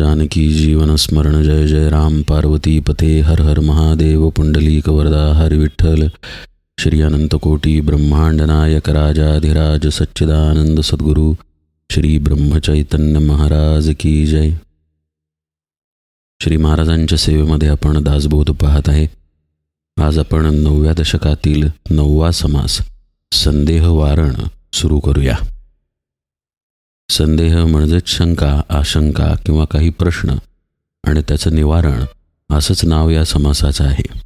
जानकी जीवन स्मरण जय जय राम। पार्वती पते हर हर महादेव। पुंडलीक वरदा हर विठ्ठल। श्री अनंत कोटी ब्रह्मांड नायक राजाधिराज सच्चिदानंद सद्गुरु। श्री ब्रह्मचैतन्य महाराज की जय। श्री महाराजांच्या सेवेमध्ये आपण दासबोध पाहत आहे. आज आपण नवव्या दशकातील नववा समास संदेह वारण सुरू करूया. संदेह म्हणजेच शंका आशंका किंवा काही प्रश्न आणि त्याचं निवारण असंच नाव या समासाचं आहे.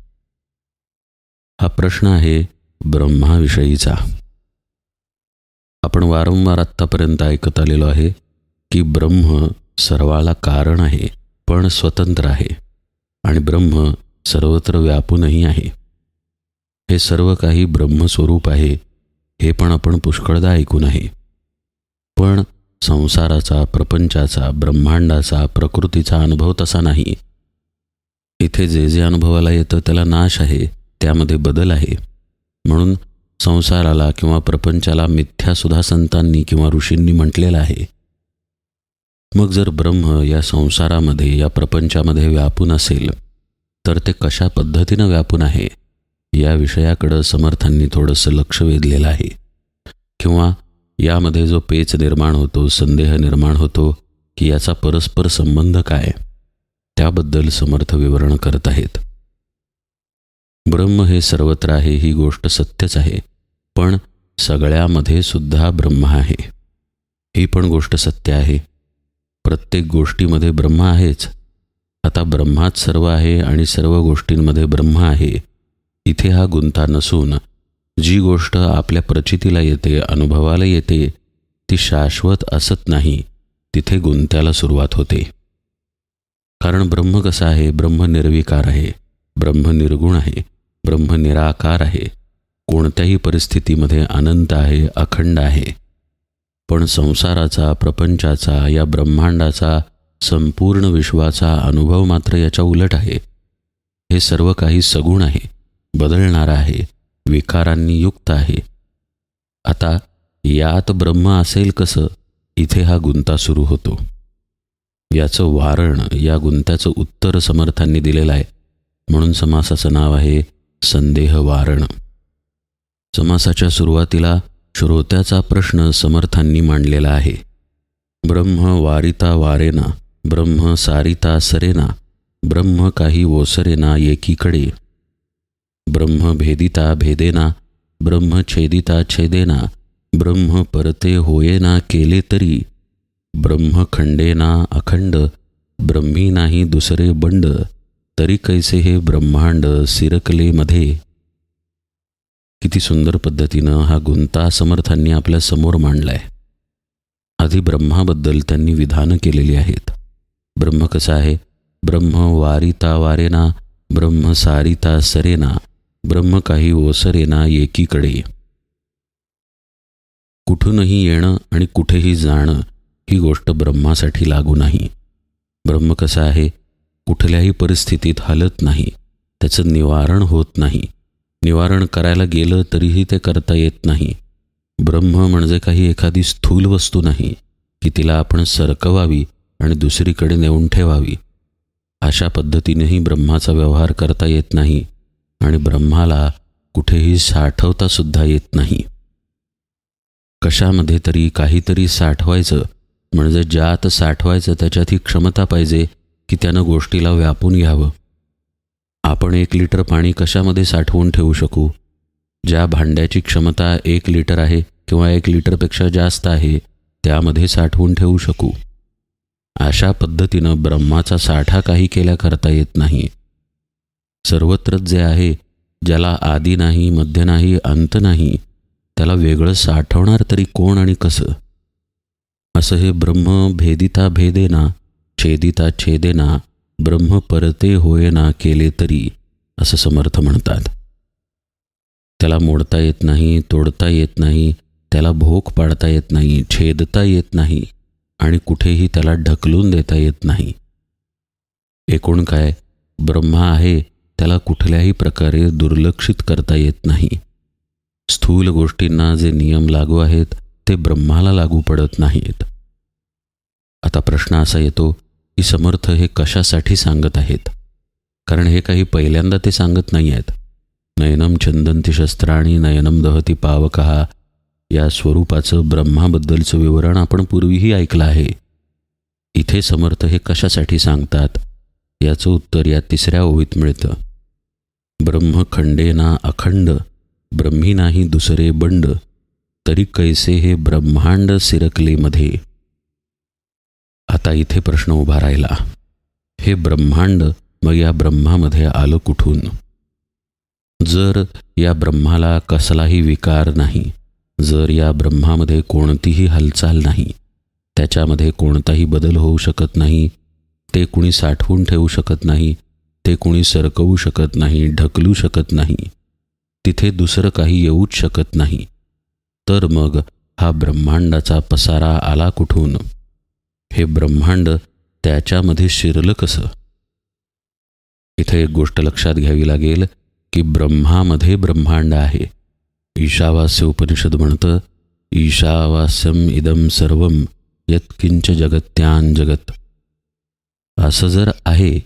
हा प्रश्न आहे ब्रह्माविषयीचा. आपण वारंवार आत्तापर्यंत ऐकत आलेलो आहे की ब्रह्म सर्वाला कारण आहे पण स्वतंत्र आहे आणि ब्रह्म सर्वत्र व्यापूनही आहे. हे सर्व काही ब्रह्मस्वरूप आहे हे पण आपण पुष्कळदा ऐकून आहे. पण संसाराचा प्रपंचाचा ब्रह्मांडाचा प्रकृतीचा अनुभव तसा नाही. इथे जे जे अनुभवाला येतं त्याला नाश आहे त्यामध्ये बदल आहे. म्हणून संसाराला किंवा प्रपंचाला मिथ्यासुद्धा संतांनी किंवा ऋषींनी म्हटलेलं आहे. मग जर ब्रह्म या संसारामध्ये या प्रपंचामध्ये व्यापून असेल तर ते कशा पद्धतीनं व्यापून आहे? या विषयाकडं समर्थांनी थोडंसं लक्ष वेधलेलं आहे. किंवा यामध्ये जो पेच निर्माण होतो संदेह निर्माण होतो की याचा परस्पर संबंध काय त्याबद्दल समर्थ विवरण करत आहेत. ब्रह्म हे सर्वत्र आहे ही गोष्ट सत्यच आहे पण सगळ्यामध्ये सुद्धा ब्रह्म आहे. ही पण गोष्ट सत्य आहे. प्रत्येक गोष्टीमध्ये ब्रह्म आहेच. आता ब्रह्मात सर्व आहे आणि सर्व गोष्टींमध्ये ब्रह्म आहे. इथे हा गुंता नसून जी गोष्ट आपल्या प्रचितीला येते अनुभवाला येते ती शाश्वत असत नाही तिथे गुंत्याला सुरुवात होते. कारण ब्रह्म कसं आहे? ब्रह्म निर्विकार आहे ब्रह्म निर्गुण आहे ब्रह्म निराकार आहे कोणत्याही परिस्थितीमध्ये अनंत आहे अखंड आहे. पण संसाराचा प्रपंचाचा या ब्रह्मांडाचा संपूर्ण विश्वाचा अनुभव मात्र याच्या उलट आहे. हे सर्व काही सगुण आहे बदलणारं आहे विकारांनी युक्त आहे. आता यात ब्रह्म असेल कसं? इथे हा गुंता सुरू होतो. याचं वारण या गुंत्याचं उत्तर समर्थांनी दिलेलं आहे. म्हणून समासाचं नाव आहे संदेह वारण. समासाच्या सुरुवातीला श्रोत्याचा प्रश्न समर्थांनी मांडलेला आहे. ब्रह्म वारिता वारेना ब्रह्म सारिता सरेना ब्रह्म काही ओसरेना एकीकडे ब्रह्म भेदिता भेदेना ब्रह्म छेदिता छेदेना ब्रह्म परते होयेना केले तरी ब्रह्म खंडेना अखंड ब्रह्मी नाही दुसरे बंड तरी कैसे हे ब्रह्मांड सिरकलेमध्ये किती सुंदर पद्धतीनं हा गुंता समर्थांनी आपल्यासमोर मांडलाय. आधी ब्रह्माबद्दल त्यांनी विधानं केलेली आहेत. ब्रह्म कसं आहे? ब्रह्म वारिता वारेना ब्रह्म सारिता सरेना ब्रह्म काही ओसरेना एकीकडे. कुठूनही येणं आणि कुठेही जाणं ही गोष्ट ब्रह्मासाठी लागू नाही. ब्रह्म कसं आहे? कुठल्याही परिस्थितीत हलत नाही. त्याचं निवारण होत नाही. निवारण करायला गेलं तरीही ते करता येत नाही. ब्रह्म म्हणजे काही एखादी स्थूल वस्तू नाही की तिला आपण सरकवावी आणि दुसरीकडे नेऊन ठेवावी. अशा पद्धतीनेही ब्रह्माचा व्यवहार करता येत नाही. आणि ब्रह्माला कुठेही साठवता सुद्धा येत नाही. कशामध्ये तरी काहीतरी साठवायचं म्हणजे ज्यात साठवायचं त्याच्यात ही क्षमता पाहिजे की त्यानं गोष्टीला व्यापून घ्यावं. आपण एक लिटर पाणी कशामध्ये साठवून ठेवू शकू? ज्या भांड्याची क्षमता एक लिटर आहे किंवा एक लिटरपेक्षा जास्त आहे त्यामध्ये साठवून ठेवू शकू. अशा पद्धतीनं ब्रह्माचा साठा काही केल्या करता येत नाही. सर्वत्रच जे आहे ज्याला आधी नाही मध्य नाही अंत नाही त्याला वेगळं साठवणार तरी कोण आणि कसं? असं हे ब्रह्म भेदिता भेदेना छेदिता छेदेना ब्रह्म परते होयना केले तरी असं समर्थ म्हणतात. त्याला मोडता येत नाही तोडता येत नाही त्याला भोक पाडता येत नाही छेदता येत नाही आणि कुठेही त्याला ढकलून देता येत नाही. एकूण काय? ब्रह्मा आहे त्याला कुठल्याही प्रकारे दुर्लक्षित करता येत नाही. स्थूल गोष्टींना जे नियम लागू आहेत ते ब्रह्माला लागू पडत नाहीत. आता प्रश्न असा येतो की समर्थ हे कशासाठी सांगत आहेत? कारण हे काही पहिल्यांदा ते सांगत नाही आहेत. नयनम छंदंती शस्त्राणी नयनम दहती पावकहा या स्वरूपाचं ब्रह्माबद्दलचं विवरण आपण पूर्वीही ऐकलं आहे. इथे समर्थ हे कशासाठी सांगतात? याचं उत्तर या तिसऱ्या ओळीत मिळतं. ब्रह्मखंडेना अखंड ब्रह्मी नाही दुसरे बंड तरी कैसे हे ब्रह्मांड सिरकलेमध्ये आता इथे प्रश्न उभा राहिला. हे ब्रह्मांड मग या ब्रह्मामध्ये आलं कुठून? जर या ब्रह्माला कसलाही विकार नाही जर या ब्रह्मामध्ये कोणतीही हालचाल नाही त्याच्यामध्ये कोणताही बदल होऊ शकत नाही ते कुणी साठवून ठेवू शकत नाही ते कुणी सरकवू शकत नाही ढकलू शकत नाही तिथे दुसरं काही येऊच शकत नाही. तर मग हा ब्रह्मांडाचा पसारा आला कुठून? हे ब्रह्मांड त्याच्यामध्ये शिरलं कसं? इथे एक गोष्ट लक्षात घ्यावी लागेल की ब्रह्मामध्ये ब्रह्मांड आहे. ईशावास्य उपनिषद म्हणतं ईशावास्यम इदम सर्वम यत्किंच जगत्यान जगत. असं जर आहे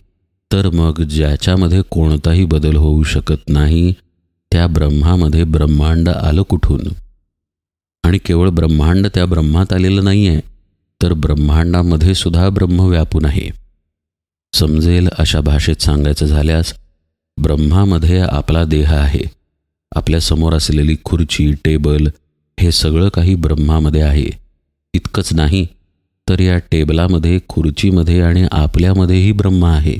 तर मग ज्याच्यामध्ये कोणताही बदल होऊ शकत नाही त्या ब्रह्मामध्ये ब्रह्मांड आलं कुठून? आणि केवळ ब्रह्मांड त्या ब्रह्मात आलेलं नाही आहे तर ब्रह्मांडामध्ये सुद्धा ब्रह्म व्यापून आहे. समजेल अशा भाषेत सांगायचं झाल्यास ब्रह्मामध्ये आपला देह आहे. आपल्यासमोर असलेली खुर्ची टेबल हे सगळं काही ब्रह्मामध्ये आहे. इतकंच नाही तर या टेबलामध्ये खुर्चीमध्ये आणि आपल्यामध्येही ब्रह्म आहे.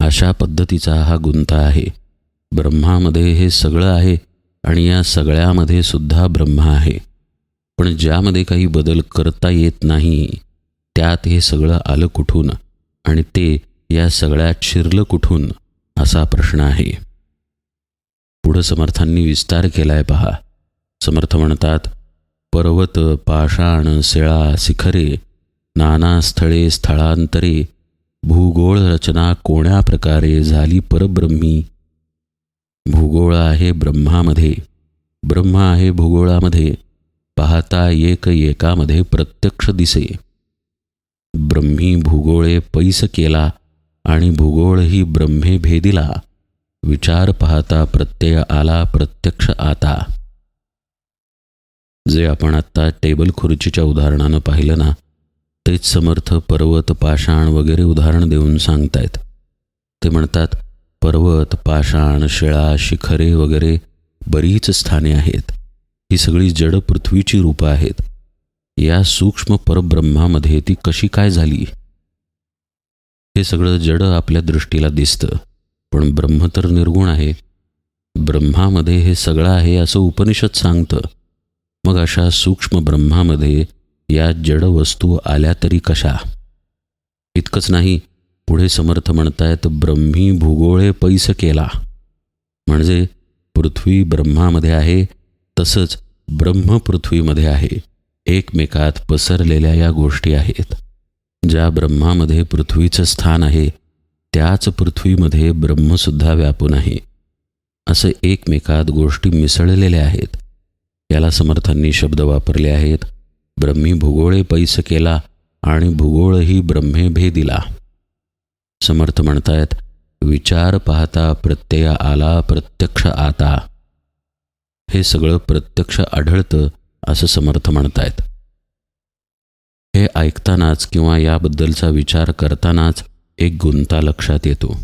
अशा पद्धतीचा हा गुंता आहे. ब्रह्मामध्ये हे सगळं आहे आणि या सगळ्यामध्ये सुद्धा ब्रह्म आहे. पण ज्यामध्ये काही बदल करता येत नाही त्यात हे सगळं आलं कुठून आणि ते या सगळ्यात शिरलं कुठून असा प्रश्न आहे. पुढं समर्थांनी विस्तार केलाय पहा. समर्थ म्हणतात पर्वत पाषाण शिळा शिखरे नाना स्थळे स्थळांतरे भूगोळ रचना कोण्या प्रकारे झाली परब्रह्मी? भूगोळ आहे ब्रह्मामध्ये. ब्रह्म आहे भूगोळामध्ये. पाहता एक एकामध्ये प्रत्यक्ष दिसे. ब्रह्मी भूगोळे पैस केला आणि भूगोळही ब्रह्मे भेदिला. विचार पाहता प्रत्यय आला प्रत्यक्ष आता. जे आपण आत्ता टेबल खुर्चीच्या उदाहरणानं पाहिलं ना तेच समर्थ पर्वत पाषाण वगैरे उदाहरण देऊन सांगतायत. ते म्हणतात पर्वत पाषाण शिळा शिखरे वगैरे बरीच स्थाने आहेत. ही सगळी जड पृथ्वीची रूपं आहेत. या सूक्ष्म परब्रह्मामध्ये ती कशी काय झाली? हे सगळं जड आपल्या दृष्टीला दिसतं पण ब्रह्म तर निर्गुण आहे. ब्रह्मामध्ये हे सगळं आहे असं उपनिषद सांगतं. मग अशा सूक्ष्म ब्रह्मामध्ये या जड वस्तू आल्या तरी कशा? इतकंच नाही पुढे समर्थ म्हणतायत ब्रह्मी भूगोळे पैस केला. म्हणजे पृथ्वी ब्रह्मामध्ये आहे तसंच ब्रह्म पृथ्वीमध्ये आहे. एकमेकात पसरलेल्या या गोष्टी आहेत. ज्या ब्रह्मामध्ये पृथ्वीचं स्थान आहे त्याच पृथ्वीमध्ये ब्रह्मसुद्धा व्यापून आहे. असे एकमेकात गोष्टी मिसळलेल्या आहेत. याला समर्थांनी शब्द वापरले आहेत. ब्रह्मी भूगोळे पैस केला आणि भूगोळही ब्रह्मे भेदिला. समर्थ म्हणतायत विचार पाहता प्रत्यय आला प्रत्यक्ष आता. हे सगळं प्रत्यक्ष आढळतं असं समर्थ म्हणतायत. हे ऐकतानाच किंवा याबद्दलचा विचार करतानाच एक गुंता लक्षात येतो.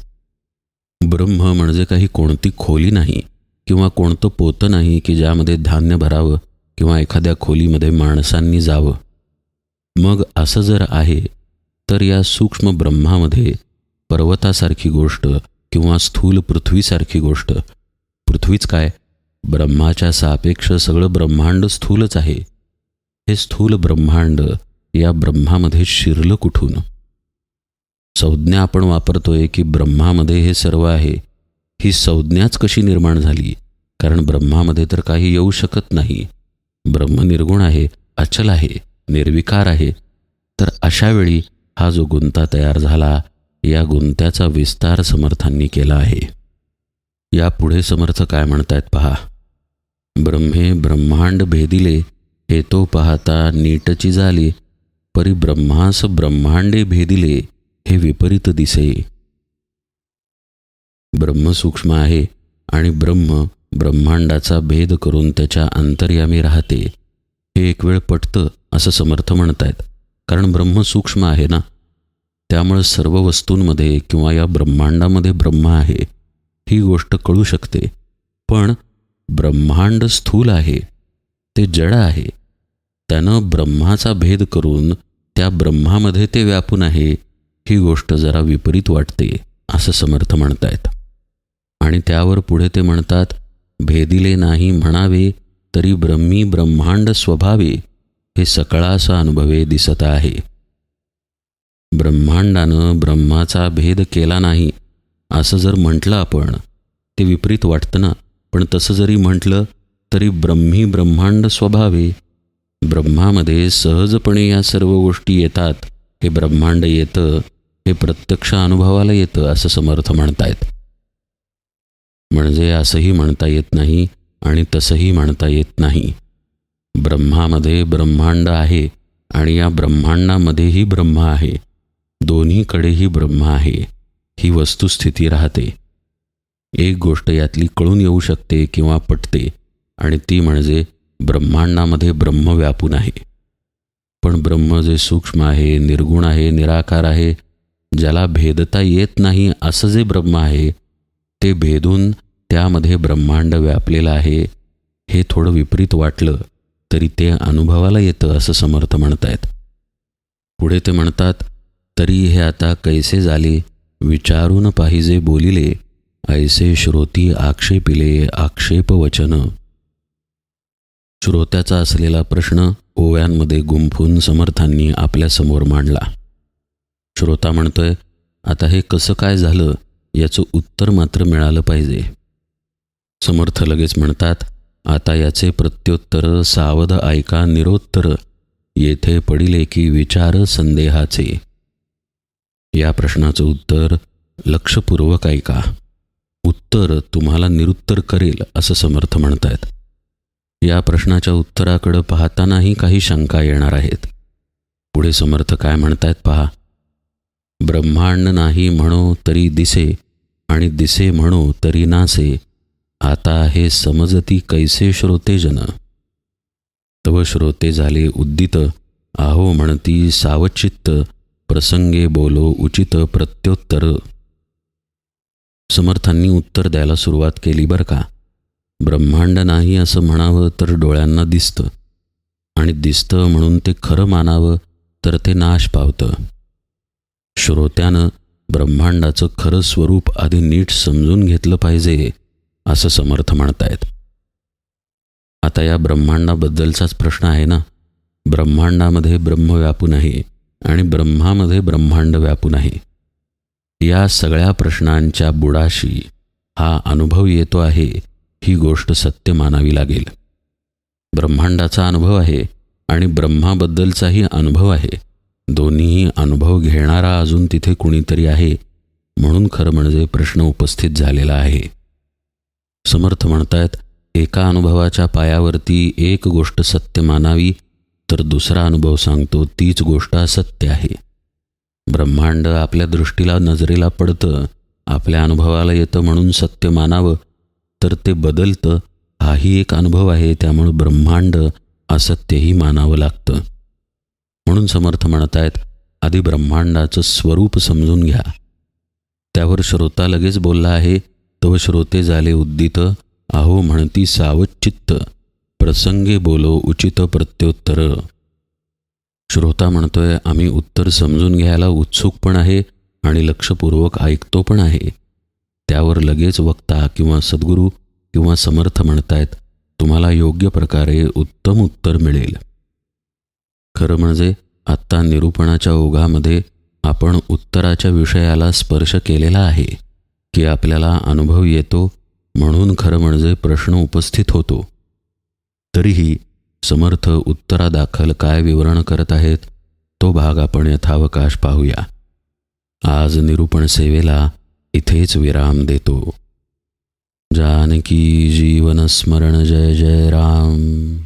ब्रह्म म्हणजे काही कोणती खोली नाही. किंवा कोणतं पोतं नाही की ज्यामध्ये धान्य भरावं किंवा एखाद्या खोलीमध्ये माणसांनी जावं. मग असं जर आहे तर या सूक्ष्म ब्रह्मामध्ये पर्वतासारखी गोष्ट किंवा स्थूल पृथ्वीसारखी गोष्ट. पृथ्वीच काय? ब्रह्माच्या सापेक्ष सगळं ब्रह्मांड स्थूलच आहे. हे स्थूल ब्रह्मांड या ब्रह्मामध्ये शिरलं कुठून? संज्ञा आपण वापरतोय की ब्रह्मामध्ये हे सर्व आहे. ही संज्ञाच कशी निर्माण झाली? कारण ब्रह्मामध्ये तर काही येऊ शकत नाही. ब्रह्म निर्गुण आहे अचल आहे निर्विकार आहे. तर अशावेळी हा जो गुंता तयार झाला या गुंत्याचा विस्तार समर्थांनी केला आहे. यापुढे समर्थ काय म्हणतायत पहा. ब्रह्मे ब्रह्मांड भेदिले हे तो पाहता नीटची झाली परी ब्रह्मास ब्रह्मांडे भेदिले हे विपरीत दिसे. ब्रह्म सूक्ष्म आहे आणि ब्रह्म ब्रह्मांडाचा भेद करून त्याच्या अंतर्यामी राहते. हे एक वेळ पटतं असं समर्थ म्हणतायत. कारण ब्रह्म सूक्ष्म आहे ना? त्यामुळे सर्व वस्तूंमध्ये किंवा या ब्रह्मांडामध्ये ब्रह्म आहे. ही गोष्ट कळू शकते. पण ब्रह्मांड स्थूल आहे. ते जड आहे. त्यानं ब्रह्माचा भेद करून त्या ब्रह्मामध्ये ते व्यापून आहे. ही गोष्ट जरा विपरीत वाटते असं समर्थ म्हणतायत. आणि त्यावर पुढे ते म्हणतात भेदिले नाही म्हणावे तरी ब्रह्मी ब्रह्मांड स्वभावे हे सकळासा अनुभवे दिसत आहे. ब्रह्मांडानं ब्रह्माचा भेद केला नाही असं जर म्हटलं आपण ते विपरीत वाटतं ना. पण तसं जरी म्हटलं तरी ब्रह्मी ब्रह्मांड स्वभावे. ब्रह्मामध्ये सहजपणे या सर्व गोष्टी येतात. हे ब्रह्मांड येतं हे प्रत्यक्ष अनुभवाला येतं असं समर्थ म्हणतायत. म्हणजे असंही म्हणता येत नाही आणि तसंही म्हणता येत नाही. ब्रह्मामध्ये ब्रह्मांड आहे आणि या ब्रह्मांडामध्येही ब्रह्म आहे. दोन्हीकडेही ब्रह्म आहे. ही वस्तुस्थिती राहते. एक गोष्ट यातली कळून येऊ शकते किंवा पटते आणि ती म्हणजे ब्रह्मांडामध्ये ब्रह्म व्यापून आहे. पण ब्रह्म जे सूक्ष्म आहे निर्गुण आहे निराकार आहे ज्याला भेदता येत नाही असं जे ब्रह्म आहे ते भेदून त्यामध्ये ब्रह्मांड व्यापलेलं आहे हे थोडं विपरीत वाटलं तरी ते अनुभवाला येतं असं समर्थ म्हणतायत. पुढे ते म्हणतात तरी हे आता कैसे झाले? विचारून पाहिजे बोलिले ऐसे श्रोती आक्षेपिले आक्षेप वचन श्रोत्याचा असलेला प्रश्न ओव्यांमध्ये गुंफून समर्थांनी आपल्यासमोर मांडला. श्रोता म्हणतोय आता हे कसं काय झालं? याचं उत्तर मात्र मिळालं पाहिजे. समर्थ लगेच म्हणतात आता याचे प्रत्युत्तर सावध ऐका निरोत्तर. येथे पडिले की विचार संदेहाचे. या प्रश्नाचं उत्तर लक्षपूर्वक ऐका. उत्तर तुम्हाला निरुत्तर करेल असं समर्थ म्हणतायत. या प्रश्नाच्या उत्तराकडं पाहतानाही काही शंका येणार आहेत. पुढे समर्थ काय म्हणतायत पहा. ब्रह्मांड नाही म्हणो तरी दिसे आणि दिसे म्हणो तरी नासे. आता हे समजती कैसे श्रोतेजन तव श्रोते झाले उद्दित आहो म्हणती सावचित्त प्रसंगे बोलो उचित प्रत्योत्तर. समर्थांनी उत्तर द्यायला सुरुवात केली बरं का? ब्रह्मांड नाही असं म्हणावं तर डोळ्यांना दिसतं. आणि दिसतं म्हणून ते खरं मानावं तर ते नाश पावतं. श्रोत्यानं ब्रह्मांडाचं खरं स्वरूप आधी नीट समजून घेतलं पाहिजे. असं समर्थ म्हणतायत. आता या ब्रह्मांडाबद्दलचाच प्रश्न आहे ना? ब्रह्मांडामध्ये ब्रह्म व्यापून आहे आणि ब्रह्मामध्ये ब्रह्मांड व्यापून आहे या सगळ्या प्रश्नांच्या बुडाशी हा अनुभव येतो आहे ही गोष्ट सत्य मानावी लागेल. ब्रह्मांडाचा अनुभव आहे आणि ब्रह्माबद्दलचाही अनुभव आहे. दोन्हीही अनुभव घेणारा अजून तिथे कुणीतरी आहे म्हणून खरं म्हणजे प्रश्न उपस्थित झालेला आहे. समर्थ म्हणतायत एका अनुभवाच्या पायावरती एक गोष्ट सत्य मानावी तर दुसरा अनुभव सांगतो तीच गोष्ट असत्य आहे. ब्रह्मांड आपल्या दृष्टीला नजरेला पडतं आपल्या अनुभवाला येतं म्हणून सत्य मानावं तर ते बदलतं हाही एक अनुभव आहे त्यामुळं ब्रह्मांड असत्यही मानावं लागतं. म्हणून समर्थ म्हणत आहेत आधी ब्रह्मांडाचं स्वरूप समजून घ्या. त्यावर श्रोता लगेच बोलला आहे तव श्रोते झाले उद्दित आहो म्हणती सावचित्त प्रसंगे बोलो उचित प्रत्युत्तर. श्रोता म्हणतोय आम्ही उत्तर समजून घ्यायला उत्सुक पण आहे आणि लक्षपूर्वक ऐकतो पण आहे. त्यावर लगेच वक्ता किंवा सद्गुरू किंवा समर्थ म्हणतायत तुम्हाला योग्य प्रकारे उत्तम उत्तर मिळेल. खरं म्हणजे आत्ता निरूपणाच्या ओघामध्ये आपण उत्तराच्या विषयाला स्पर्श केलेला आहे. की आपल्याला अनुभव येतो म्हणून खरं म्हणजे प्रश्न उपस्थित होतो. तरीही समर्थ उत्तरादाखल काय विवरण करत आहेत तो भाग आपण यथावकाश पाहूया. आज निरूपण सेवेला इथेच विराम देतो. जानकी जीवन स्मरण जय जय राम.